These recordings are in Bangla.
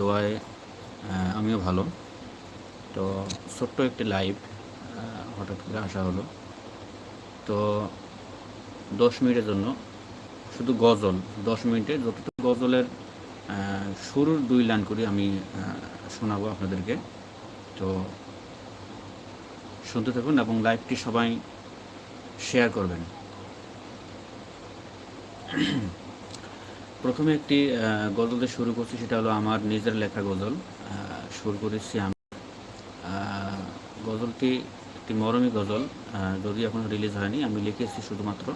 দোয়ায় আমিও ভালো। তো ছোট্ট একটি লাইভ হঠাৎ করে আসা হলো। তো দশ মিনিটের জন্য শুধু গজল, দশ মিনিটে যতটুকু গজলের শুরুর দুই লাইন করে আমি শোনাবো আপনাদেরকে। তো শুনতে থাকুন এবং লাইভটি সবাই শেয়ার করবেন। প্রথমে একটি গজল দিয়ে শুরু করছি, সেটা হলো আমার নিজের লেখা গজল। শুরু করেছি আমি। গজলটি একটি মরমী গজল। যদি যদিও এখনও রিলিজ হয়নি, আমি লিখেছি শুধুমাত্র।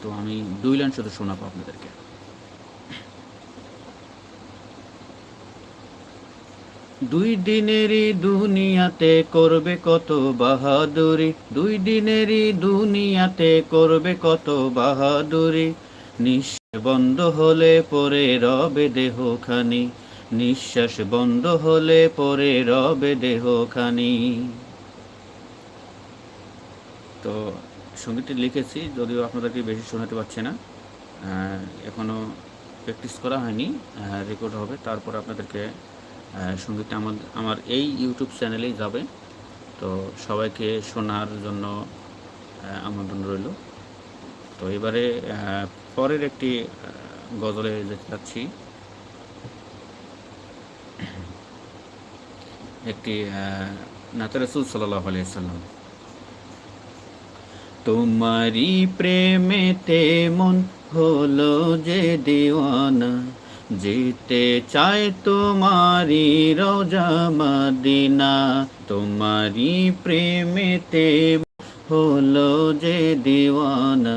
তো আমি দুই লাইন শুধু শোনাবো আপনাদেরকে। দুই দিনেরই দুনিয়াতে করবে কত বাহাদুরি? দুই দিনেরই দুনিয়াতে করবে কত বাহাদুরি? নিঃশ্বাস বন্ধ হলে পরে রবে দেহখানি। নিঃশ্বাস বন্ধ হলে পরে রবে দেহখানি। তো সঙ্গীতটি লিখেছি যদিও আপনাদেরকে বেশি শোনাতে পারছি না। আহ, এখনও প্র্যাকটিস করা হয়নি রেকর্ড হবে তারপর আপনাদেরকে সঙ্গীতটা আমার আমার এই ইউটিউব চ্যানেলেই যাবে। তো সবাইকে শোনার জন্য আমন্ত্রণ রইল। তো এবারে পরের একটি গজলে যেতে যাচ্ছি। একটি নাতে রসুল সাল্লাহ আলিয়াল্লাম তোমারি প্রেমেতে মন হলো যে দিওয়ানা, যেতে চায় তোমারি রোজা মদিনা। তোমারি প্রেমেতে হলো যে দিওয়ানা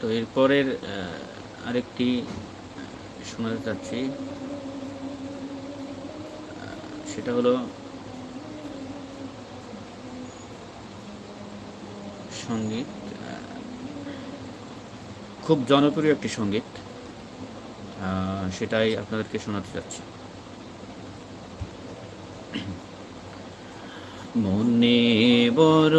তো এরপরের আরেকটি শোনাতে চাচ্ছি সেটা হলো সংগীত খুব জনপ্রিয় একটি সংগীত। সেটাই আপনাদেরকে শোনাতে চাচ্ছি মনে বড়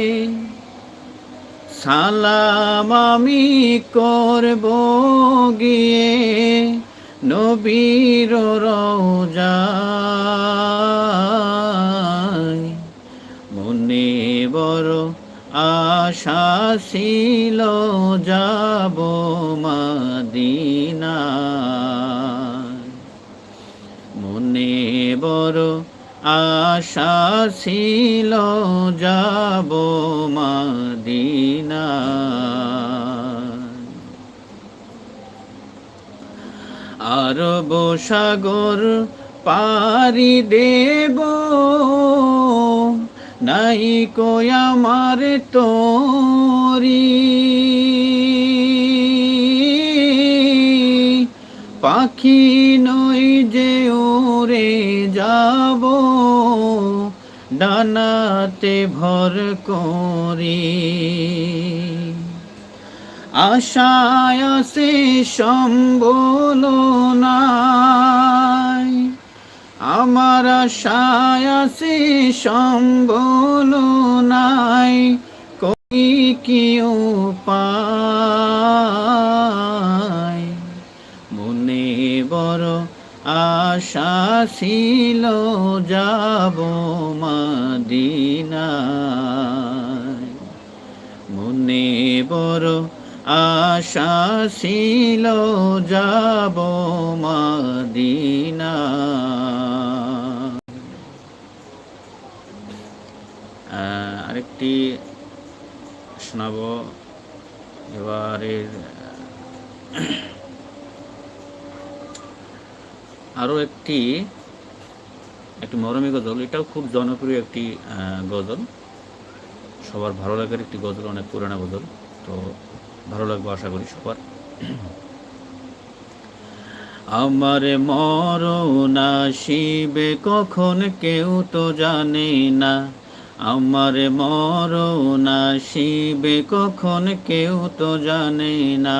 সালাম আমি করব গিয়ে নবীর রোজায় মনে বড় আশা ছিল যাব মাদিনা আশা ছিল যাব মাদিনা। আরব সাগর পারি দেব নাই কই আমার তোরি। পাখি নই যে ওরে যাব, ডানাতে ভর করি। আশায় আসে সম্বল নাই আমার আশায় আসে সম্বল নাই কি উপায়? বড় আশা ছিল যাব মাদিনায়। মনে বড় আশা ছিল যাব মাদিনা আরেকটি শোনাবো এবারের আরও একটি একটি মরমী গজল। এটাও খুব জনপ্রিয় একটি গজল। সবার ভালো লাগার একটি গজল, অনেক পুরানো গজল। তো ভালো লাগবে আশা করি সবার। আমার মরণ আসিবে কখন কেউ তো জানে না। আমার মরণ আসিবে কখন কেউ তো জানে না।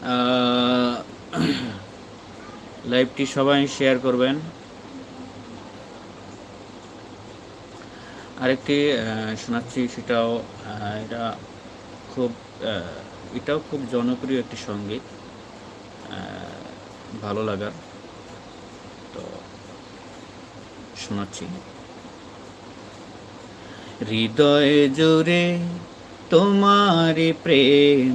লাইভটি সবাই শেয়ার করবেন। আরেকটি শোনাচ্ছি, সেটাও এটা খুব এটাও খুব জনপ্রিয় একটি সংগীত ভালো লাগার। তো শোনাচ্ছি। হৃদয় জুড়ে তোমারি প্রেম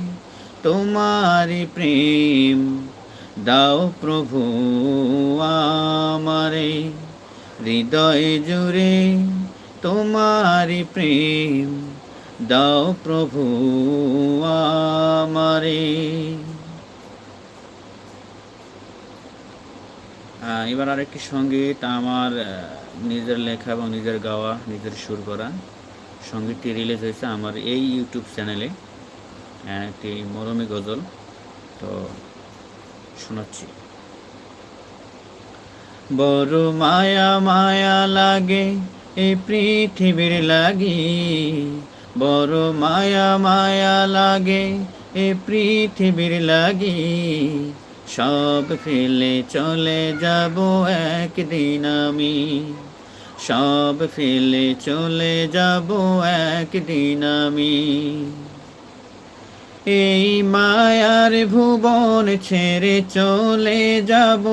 তোমারি প্রেম, দাও প্রভু আমারে। হৃদয় জুড়ে তোমারি প্রেম, দাও প্রভু আমারে। এবার আরেকটি সংগীত আমার নিজের লেখা এবং নিজের গাওয়া, নিজের সুর করা। সঙ্গীতটি রিলিজ হয়েছে আমার এই ইউটিউব চ্যানেলে একটি মরমী গজল। তো শোনাচ্ছি। বড় মায়া মায়া লাগে এই পৃথিবীর লাগি। বড় মায়া মায়া লাগে এই পৃথিবীর লাগি। সব ফেলে চলে যাব একদিন আমি। সব ফেলে চলে যাব একদিন আমি। এই মায়ার ভুবন ছেড়ে চলে যাব।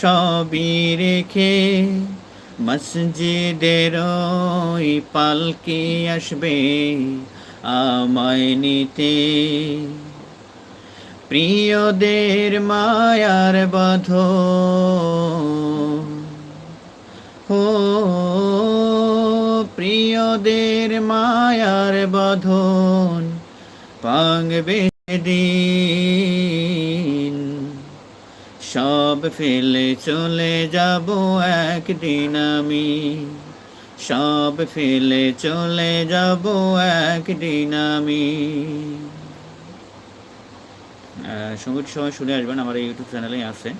সবই রেখে মসজিদের পালকি আসবে আমায় নিতে। প্রিয়দের মায়ার বাধ ও প্রিয়দের মায়ার বাঁধন পাংবে দিন সব ফেলে চলে যাব একদিন আমি। সব ফেলে চলে যাব একদিন আমি। সংগীত সময় শুনে আসবেন, আমার ইউটিউব চ্যানেলেই আছে।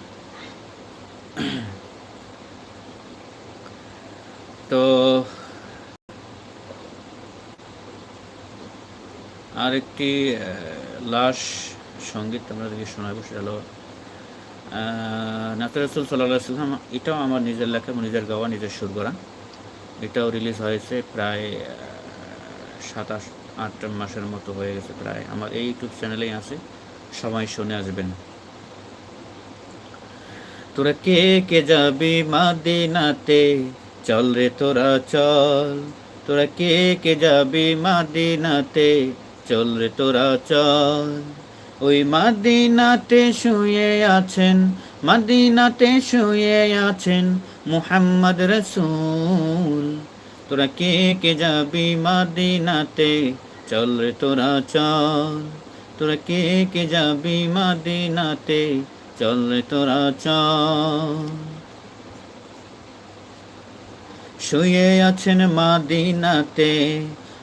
তো আরেকটি লাশ সংগীত আপনাদেরকে শোনাবো, সেটা হলো নাতর রসুল সাল্লাহ সাল্লাম এটাও আমার নিজের লেখা নিজের গাওয়া, নিজের সুর করা এটাও রিলিজ হয়েছে প্রায় সাতাশ, আট মাসের মতো হয়ে গেছে প্রায়। আমার এই ইউটিউব চ্যানেলেই আছে, সবাই শুনে আসবেন। তোরা কে কে যাবি মাদিনাতে? চল রে তোরা, চল। তোরা কে কে যাবি মাদিনাতে? চল রে তোরা চল। ওই মাদিনাতে শুয়ে আছেন, মাদিনাতে শুয়ে আছেন মুহাম্মদ রসুল। তোরা কে কে যাবি মাদিনাতে? চল রে তোরা চল। তোরা কে কে যাবি মাদিনাতে? চল রে তোরা চল। শুয়ে আছেন মাদিনাতে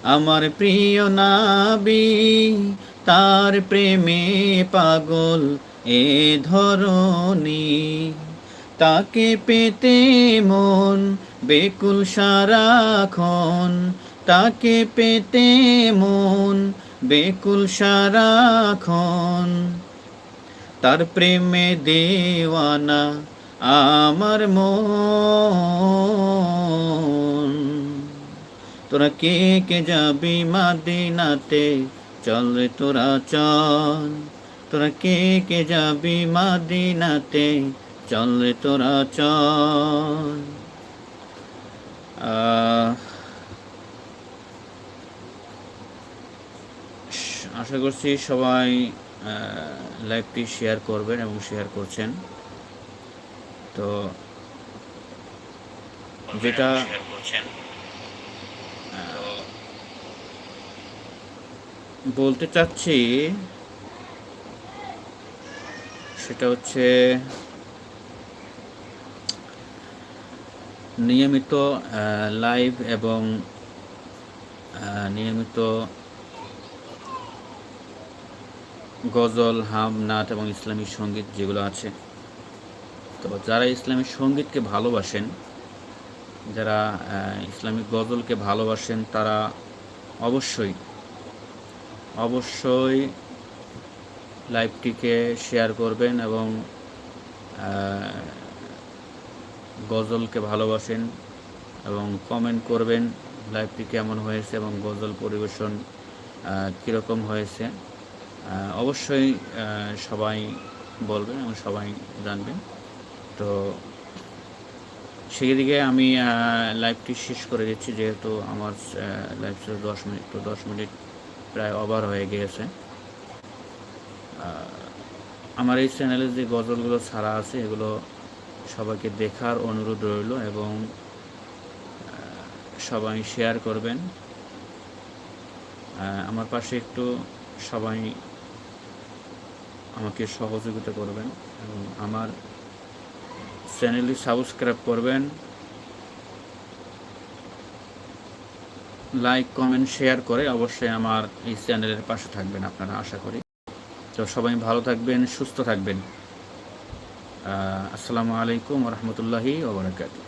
আমার প্রিয় নাবি, তার প্রেমে পাগল এ ধরনী তাকে পেতে মন বেকুল সারাক্ষণ, তাকে পেতে মন বেকুল সারাক্ষণ। তার প্রেমে দেওয়ানা আমার মন। তোরা কে কে যাবি মাদিনাতে? চল রে তোরা, চল। তোরা কে কে যাবি মাদিনাতে? চল রে তোরা, চল। আশা করছি সবাই লাইভটি শেয়ার করবেন এবং শেয়ার করছেন। তো, যেটা বলতে চাচ্ছি সেটা হচ্ছে নিয়মিত লাইভ এবং নিয়মিত গজল, হাম, নাট এবং ইসলামী সংগীত যেগুলো আছে। তো যারা ইসলামী সঙ্গীতকে ভালোবাসেন, যারা ইসলামিক গজলকে ভালোবাসেন, তারা অবশ্যই অবশ্যই লাইভটিকে শেয়ার করবেন এবং গজলকে ভালোবাসেন এবং কমেন্ট করবেন লাইভটি কেমন হয়েছে এবং গজল পরিবেশন কীরকম হয়েছে। অবশ্যই সবাই বলবেন এবং সবাই জানবেন। তো সেই দিকে আমি লাইভটি শেষ করে দিচ্ছি, যেহেতু আমার লাইভ ছিল দশ মিনিট, তো দশ মিনিট প্রায় ওভার হয়ে গিয়েছে। আমার এই চ্যানেলে যে গজলগুলো ছাড়া আছে, এগুলো সবাইকে দেখার অনুরোধ রইল এবং সবাই শেয়ার করবেন। আমার পাশে একটু সবাই আমাকে সহযোগিতা করবেন এবং আমার চ্যানেলটি সাবস্ক্রাইব করবেন। লাইক কমেন্ট শেয়ার করে অবশ্যই আমার এই চ্যানেলের পাশে থাকবেন আপনারা, আশা করি। তো সবাই ভালো থাকবেন, সুস্থ থাকবেন। আসসালামু আলাইকুম রহমতুল্লাহি ওবরাকাতুহ